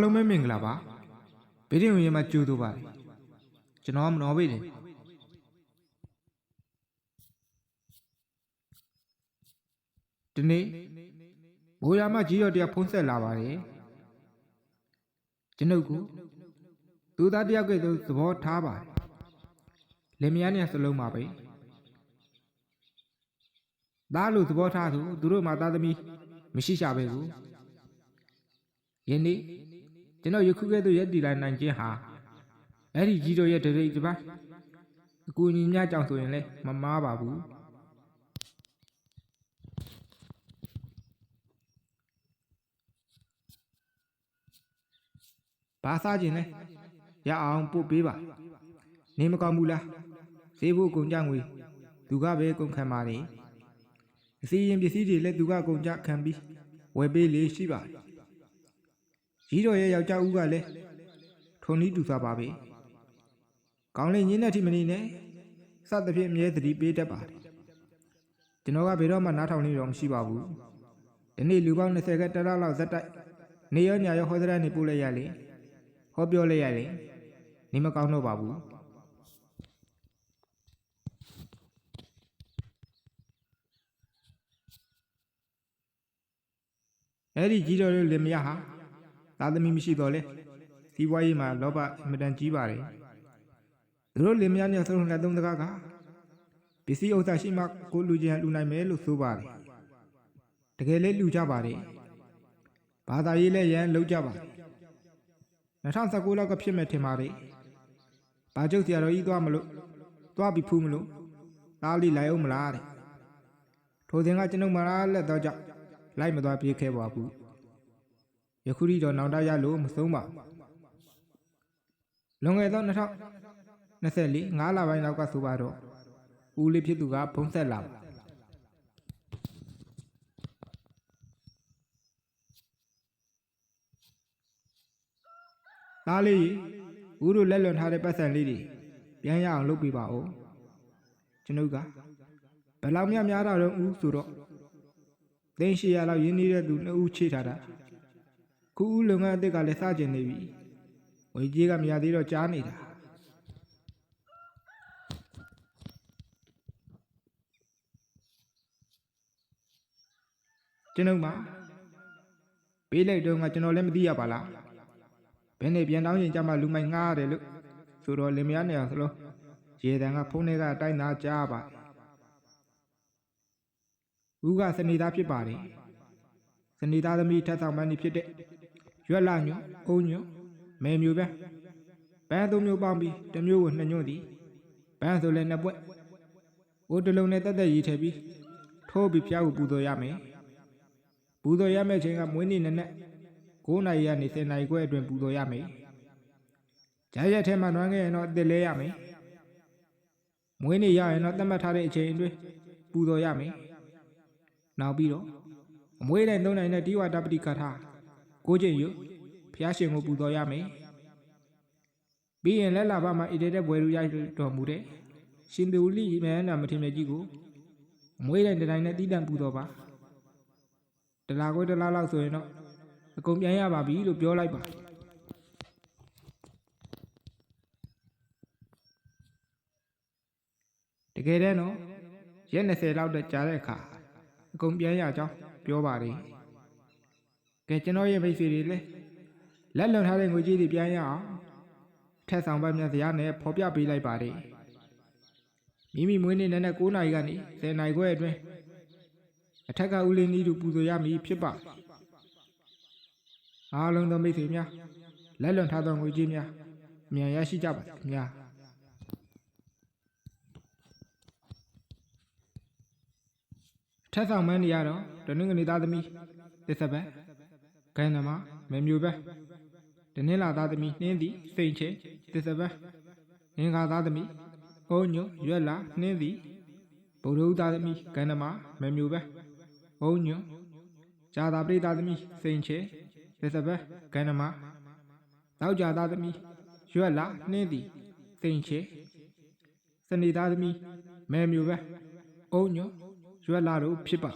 လုံးပဲမင်္ဂလာပါဗီဒီယိုရေးမှာကြိုးတူပါတယ်ကျွန်တော်ကမနော်ပေတယ်ဒီနေ့ဘိုးရမကြီးတော်တရားဖုံးဆက်လာပါတယ်ကျွန်ုပ်ကသူသားတယောက်ကဲ့သို့သဘောထားပါတယ်လင်မယားနဲ့စလုံးပါပဲသားလို့သဘောထားသူသူတို့မှသားသမီးမရှိရှာပဲဘူး ယနေ့ကျွန်တော်ယခုကဲ့သို့ရက်တည်လာနိုင်ခြင်းဟာအဲ့ဒီကြီးတော်ရဲ့ဒရိတ်တစ်ပတ်အကူအညီများကြောင့်ဆိုရင်လည်းမမားပါဘူးဘာစားခြင်းလဲရအောင်ပို့ပေးပါနေမကောင်းဘူးလားဈေးဖို့ကုန်ကြငွေသူကပဲကုန်ခံပါလေအစီရင်ပစ္စည်းတွေလည်းသူကကုန်ကြခံပြီးဝယ်ပေးလေရှိပါတယ် ကြီးတော်ရဲ့ယောက်ျားဦးကလည်းထုံနီးတူစားပါပဲကောင်းလေးညင်းတဲ့ထိမနေနဲ့စသဖြင့်အမြဲသတိပေးတတ်ပါတယ်ကျွန်တော်ကဘယ်တော့မှနားထောင်နေတော့မရှိပါဘူးဒီနေ့လူပေါင်း20ကတရလောက်ဇက်တိုက်နေရောညာရောဟောစရနေပို့လိုက်ရလေဟောပြောလိုက်ရလေနေမကောင်းတော့ပါဘူးအဲ့ဒီကြီးတော်ရဲ့လင်မယားဟာ သားသမီးမရှိတော့လေစီးပွားရေးမှာလောဘအမတန်ကြီးပါတယ်သူတို့လင်မယားနဲ့ဆုံးလက်သုံးတကားကပစ္စည်းဥစ္စာရှိမှကိုလူချင်းလူနိုင်မယ်လို့ဆိုပါတယ်တကယ်လည်းလူကြပါတယ်ဘာသာရေးလည်းရန်လုံးကြပါတယ်2019လောက်ကဖြစ်မဲ့ထင်ပါတယ်ဘာကျုပ်ဆရာတော်ကြီးသွားမလို့သွားပြီးဖူးမလို့သားလေးလိုက်အောင်မလားတဲ့ထိုစဉ်ကကျွန်ုပ်မလားလက်တော့ကြောင့်လိုက်မသွားပြေးခဲ့ပါဘူး ယခုထိတော့နောင်တရလို့မဆုံးပါဘူးလွန်ခဲ့သော2024 5လပိုင်းလောက်ကဆိုပါတော့ဦးလေးဖြစ်သူကဖုံးဆက်လာပါသားလေးဦးတို့လက်လွန်ထားတဲ့ပတ်စံလေးတွေပြန်ရအောင်လုပ်ပေးပါဦးကျွန်ုပ်ကဘယ်လောက်များများတာတော့ဦးဆိုတော့သိန်း800လောက်ရင်းနေတဲ့သူနှစ်ဦးချိထားတာ ခုဦးလုံငန်းအစ်စ်ကလည်းစကျင်နေပြီဝေကြီးကမရသေးတော့ကြားနေတာကျွန်ုပ်မှာပေးလိုက်တော့ငါကျွန်တော်လည်းမသိရပါလားဘယ်နဲ့ပြန်တောင်းရင်ကြမှာလူမိုက်ငားရတယ်လို့ဆိုတော့လင်မယားနေအောင်စလို့ရေတန်ကဖုန်းထဲကအတိုင်းသားကြားပါဦးကစနေသားဖြစ်ပါတယ်စနေသားသမီးထက်ဆောင်ပန်းနေဖြစ်တဲ့ ရွက်လာညွန့်အုံညွန့်မဲမျိုးပဲပန်းသုံးမျိုးပေါင်းပြီးတစ်မျိုးကိုနှစ်ညွန့်သည်ပန်းဆိုလည်းနှစ်ပွက်အိုးတစ်လုံးနဲ့တက်တက်ရေးထည့်ပြီးထိုးပြီးဖျားကိုပူဇော်ရမယ်ပူဇော်ရမယ့်ချိန်ကမွေးနေ့နဲ့နဲ့9နာရီကနေ10နာရီခွဲအတွင်းပူဇော်ရမယ်။ကြားရက်ထဲမှာနွမ်းခဲ့ရင်တော့အစ်လဲရမယ်။မွေးနေ့ရရင်တော့သတ်မှတ်ထားတဲ့အချိန်အတွင်းပူဇော်ရမယ်။နောက်ပြီးတော့အမွေးတိုင်းသုံးနိုင်တဲ့တိဝတပတိကထာ ကိုကျင့်ယူဖျားရှင်ကိုပူဇော်ရမယ်။ပြီးရင်လက်လာဘမှာဣတေတဲ့ဘွယ်လူရတော်မူတဲ့ရှင်သူလိမယန္တာမထေရကြီးကိုအမွေးတိုင်းတိုင်းနဲ့တီးတန့်ပူဇော်ပါ။တလားခွဲတလားလောက်ဆိုရင်တော့အကုန်ပြန်ရပါပြီလို့ပြောလိုက်ပါတကယ်တမ်းတော့ရက်20လောက်တည်းကြာတဲ့အခါအကုန်ပြန်ရကြောင်းပြောပါတယ် ကဲကျွန်တော်ရဲ့မိတ်ဆွေတွေလည်းလက်လွန်ထားတဲ့ငွေကြေးတွေပြန်ရအောင်ထက်ဆောင်ပတ်မြတ်စရာနဲ့ဖော်ပြပေးလိုက်ပါတယ်မိမိမွေးနေ့နဲ့9နာရီကနေ10နာရီခွဲအတွင်းအထက်ကဦးလင်းကြီးတို့ပူဇော်ရမည်ဖြစ်ပါတယ်အားလုံးသောမိတ်ဆွေများလက်လွန်ထားသောငွေကြေးများအမြန်ရရှိကြပါစေခင်ဗျာထက်ဆောင်မန်းနေရတော့တနင်္ဂနွေသားသမီးသစ္စာဘ က်ခိုင်နမမေမျိုးပဲတနင်္လာသားသမီးနှင်းသည်စိန်ချေသစ္စာဘက်ငင်္ဂါသားသမီးအုံညွရွက်လာနှင်းသည်ဗုဒ္ဓဥသားသမီးကန္နမမေမျိုးပဲအုံညွဇာတာပရိသသမီးစိန်ချေသစ္စဘကန္နမတောက်ကြသားသမီးရွက်လာနှင်းသည်သိင်ချေစနေသားသမီးမဲမျိုးပဲအုံညွရွက်လာတို့ဖြစ်ပါ